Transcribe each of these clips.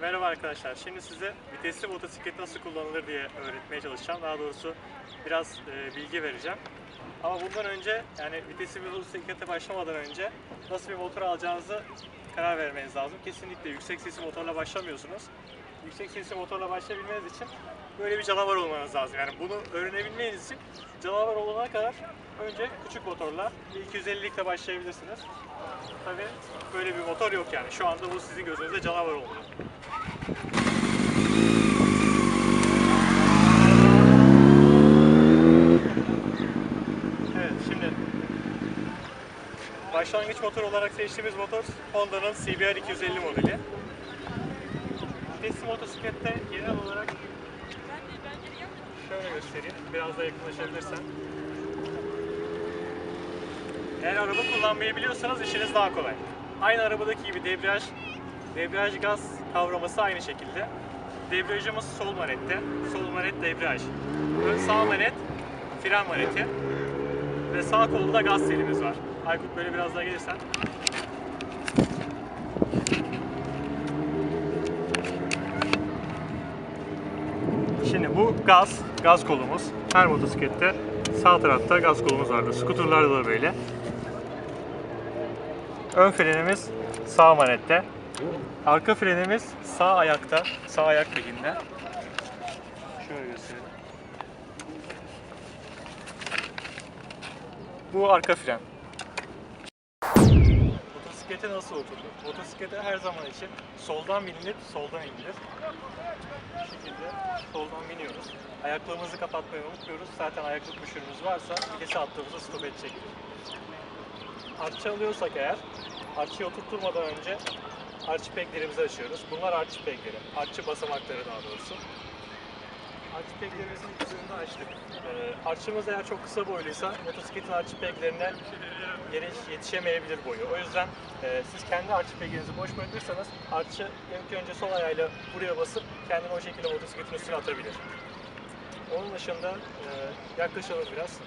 Merhaba arkadaşlar. Şimdi size vitesli motosiklet nasıl kullanılır diye öğretmeye çalışacağım. Daha doğrusu biraz e, bilgi vereceğim. Ama bundan önce yani vitesli bir motosiklete başlamadan önce nasıl bir motor alacağınızı karar vermeniz lazım. Kesinlikle yüksek sesli motorla başlamıyorsunuz. Yüksek sesli motorla başlayabilmeniz için böyle bir canavar olmanız lazım. Yani bunu öğrenebilmeniz için canavar olana kadar önce küçük motorla 250'likle başlayabilirsiniz. Tabii böyle bir motor yok yani. Şu anda bu sizin gözünüzde canavar oldu. Şimdi başlangıç motor olarak seçtiğimiz motor Honda'nın CBR 250 modeli. Vitesli motosiklette genel olarak şöyle göstereyim. Biraz da yakınlaşabilirsen. Eğer araba kullanmayı biliyorsanız işiniz daha kolay. Aynı arabadaki gibi debriyaj, debriyaj gaz kavraması aynı şekilde. Debriyajımız sol manette, sol manet debriyaj. Ön sağ manet, fren maneti. Ve sağ kolda gaz telimiz var. Aykut böyle biraz daha gelirsen. Şimdi bu gaz, gaz kolumuz. Her motosiklette sağ tarafta gaz kolumuz vardır. Skuterlarda da böyle. Ön frenimiz sağ manette. Arka frenimiz sağ ayakta, sağ ayak pekinde. Şöyle göstereyim. Bu arka fren. Motosiklete nasıl oturduk? Motosiklete her zaman için soldan bininip soldan inilir. Bu şekilde soldan biniyoruz. Ayaklarımızı kapatmayı unutmuyoruz. Zaten ayaklık müşürümüz varsa vitesi attığımızda stop edecektir. Artçı alıyorsak eğer, artçıyı oturtturmadan önce artçı peglerimizi açıyoruz. Bunlar artçı pegleri, artçı basamakları daha doğrusu. Artçı peglerimizin üzerinde açtık. Ee, artçımız eğer çok kısa boyluysa motosikletin artçı peglerine yetişemeyebilir boyu. O yüzden e, siz kendi artçı peginizi boş bırakırsanız artçı ilk önce sol ayağıyla buraya basıp kendini o şekilde motosikletin üstüne atabilir. Onun dışında e, yaklaşalım biraz.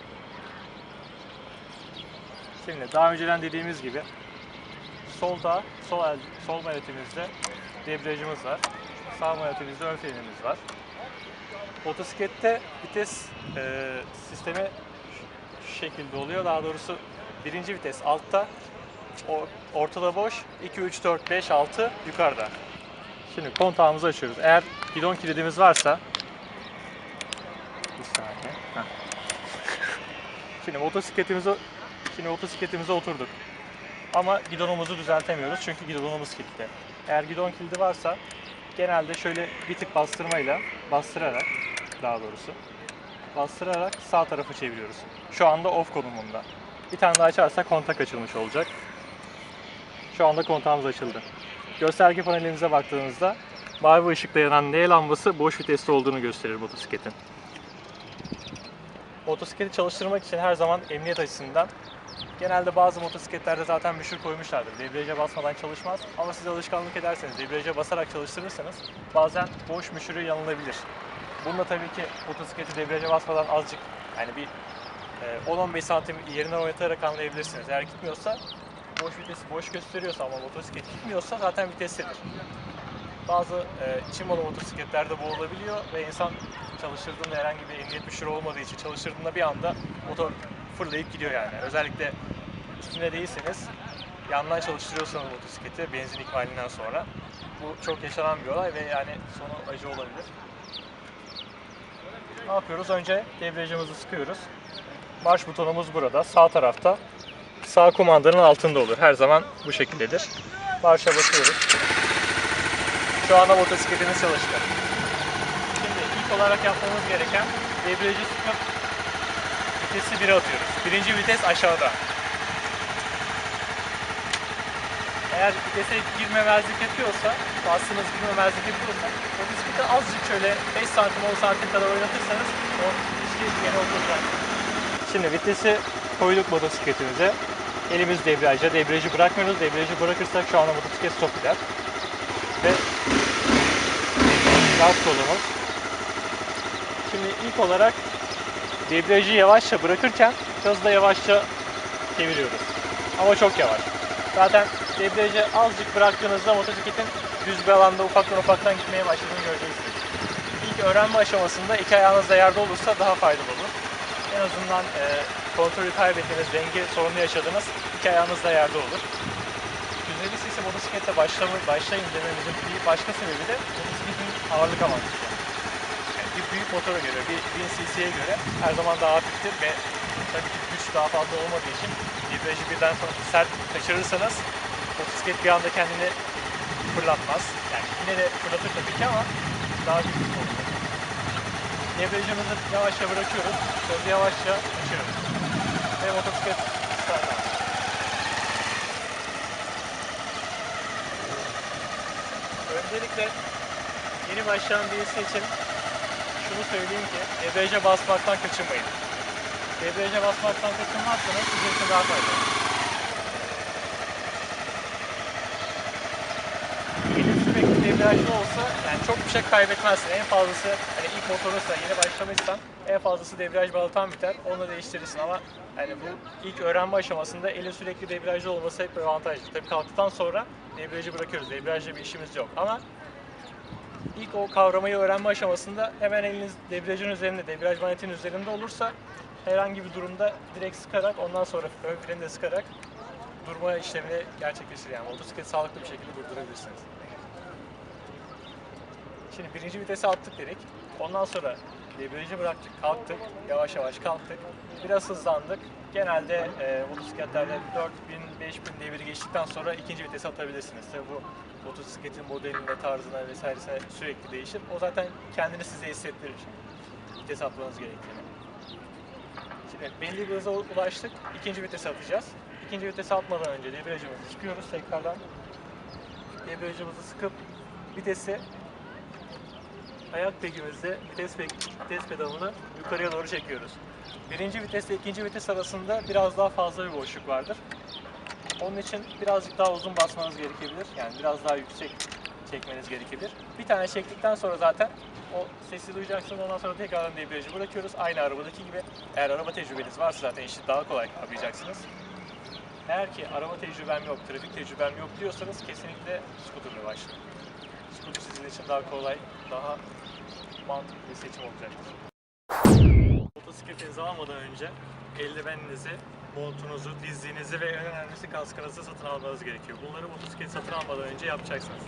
Şimdi daha önceden dediğimiz gibi solda sol el, sol manetimizde debriyajımız var. Sağ manetimizde ön frenimiz var. Motosiklette vites e, sistemi şu şekilde oluyor. Daha doğrusu birinci vites altta, ortada boş, 2, 3, 4, 5, 6 yukarıda. Şimdi kontağımızı açıyoruz. Eğer gidon kilidimiz varsa bir saniye. Heh. Şimdi motosikletimize şimdi motosikletimize oturduk. Ama gidonumuzu düzeltemiyoruz çünkü gidonumuz kilitli. Eğer gidon kilidi varsa genelde şöyle bir tık bastırmayla, bastırarak daha doğrusu bastırarak sağ tarafı çeviriyoruz. Şu anda off konumunda. Bir tane daha açarsak kontak açılmış olacak. Şu anda kontağımız açıldı. Gösterge panelimize baktığımızda mavi ışıkla yanan L lambası boş vitesli olduğunu gösterir motosikletin. Motosikleti çalıştırmak için her zaman emniyet açısından genelde bazı motosikletlerde zaten müşür koymuşlardır. Debriyaja basmadan çalışmaz ama siz alışkanlık ederseniz debriyaja basarak çalıştırırsanız bazen boş müşürü yanılabilir. Bunda tabii ki motosikleti debriyaja basmadan azıcık yani bir e, 10-15 santim yerinden oynatarak anlayabilirsiniz. Eğer gitmiyorsa boş vitesi boş gösteriyorsa ama motosiklet gitmiyorsa zaten viteslidir. Bazı e, içi malı motosikletlerde bu olabiliyor ve insan çalıştırdığında herhangi bir emniyet müşürü olmadığı için çalıştırdığında bir anda motor fırlayıp gidiyor yani. Özellikle üstünde değilseniz yandan çalıştırıyorsanız motosikleti benzin ikmalinden sonra bu çok yaşanan bir olay ve yani sonu acı olabilir. Ne yapıyoruz? Önce debriyajımızı sıkıyoruz. Marş butonumuz burada. Sağ tarafta. Sağ kumandanın altında olur. Her zaman bu şekildedir. Marşa basıyoruz. Şu anda motosikletimiz çalıştı. Şimdi ilk olarak yapmamız gereken debriyajı sıkıp vitesi 1'e atıyoruz. Birinci vites aşağıda. Eğer vitese girmemezlik yapıyorsa, bastığınız girmemezlik yapıyorsa, motosikleti azıcık şöyle 5 santim 10 santim kadar oynatırsanız o ilişki yine oturacak. Şimdi vitesi koyduk motosikletimize. Elimiz debriyajda. Debriyajı bırakmıyoruz. Debriyajı bırakırsak şu anda motosiklet stop gider. Ve gaz kolumuz. Şimdi ilk olarak debriyajı yavaşça bırakırken hızla yavaşça çeviriyoruz. Ama çok yavaş. Zaten debriyajı azıcık bıraktığınızda motosikletin düz bir alanda ufaktan ufaktan gitmeye başladığını göreceksiniz. İlk öğrenme aşamasında iki ayağınız da yerde olursa daha faydalı olur. En azından e, kontrolü kaybettiğiniz, denge sorunu yaşadığınız iki ayağınız da yerde olur. 150 cc motosiklette başlama, başlayın dememizin bir başka sebebi de motosikletin ağırlık avantajı. Yani bir büyük motora göre, bir 1000 cc'ye göre her zaman daha hafiftir ve tabii ki güç daha fazla olmadığı için debriyajı birden sonra sert kaçırırsanız motosiklet bir anda kendini fırlatmaz. Yani yine de fırlatır tabii ki ama daha güçlü olur. Debriyajımızı yavaşça bırakıyoruz, sözü yavaşça açıyoruz. Ve motosiklet start alır. Öncelikle yeni başlayan birisi için şunu söyleyeyim ki debriyaja basmaktan kaçınmayın. Debriyaja basmaktan kaçınmazsanız sizin için daha faydalı. Elin debriyajlı olsa yani çok bir şey kaybetmezsin. En fazlası hani ilk motorunsa yeni başlamışsan en fazlası debriyaj balatan biter. Onu da değiştirirsin ama hani bu ilk öğrenme aşamasında elin sürekli debriyajlı olması hep bir avantajlı. Tabii kalktıktan sonra debriyajı bırakıyoruz. Debriyajla bir işimiz yok ama ilk o kavramayı öğrenme aşamasında hemen eliniz debriyajın üzerinde, debriyaj manetinin üzerinde olursa herhangi bir durumda direkt sıkarak ondan sonra ön freni de sıkarak durma işlemini gerçekleştirir. Yani motosikleti sağlıklı bir şekilde durdurabilirsiniz. Şimdi birinci vitese attık dedik. Ondan sonra debriyajı bıraktık, kalktık. Yavaş yavaş kalktık. Biraz hızlandık. Genelde e, motosikletlerde 4000, 5000 deviri geçtikten sonra ikinci vitese atabilirsiniz. Tabii bu motosikletin modeline, tarzına vesairesine sürekli değişir. O zaten kendini size hissettirir. Vites atmanız gerektiğini. Şimdi belli bir hıza ulaştık. İkinci vitese atacağız. İkinci vitese atmadan önce debriyajımızı sıkıyoruz tekrardan. Debriyajımızı sıkıp vitesi ayak pegimizde vites, pe- vites pedalını yukarıya doğru çekiyoruz. Birinci vitesle ikinci vites arasında biraz daha fazla bir boşluk vardır. Onun için birazcık daha uzun basmanız gerekebilir. Yani biraz daha yüksek çekmeniz gerekebilir. Bir tane çektikten sonra zaten o sesi duyacaksınız. Ondan sonra tekrardan debriyajı bırakıyoruz. Aynı arabadaki gibi. Eğer araba tecrübeniz varsa zaten işi daha kolay kavrayacaksınız. Eğer ki araba tecrübem yok, trafik tecrübem yok diyorsanız kesinlikle scooterla başlayın. Scooter sizin için daha kolay, daha mantıklı bir seçim olacaktır. Motosikletinizi almadan önce eldiveninizi, montunuzu, dizliğinizi ve en önemlisi kaskınızı satın almanız gerekiyor. Bunları motosiklet satın almadan önce yapacaksınız.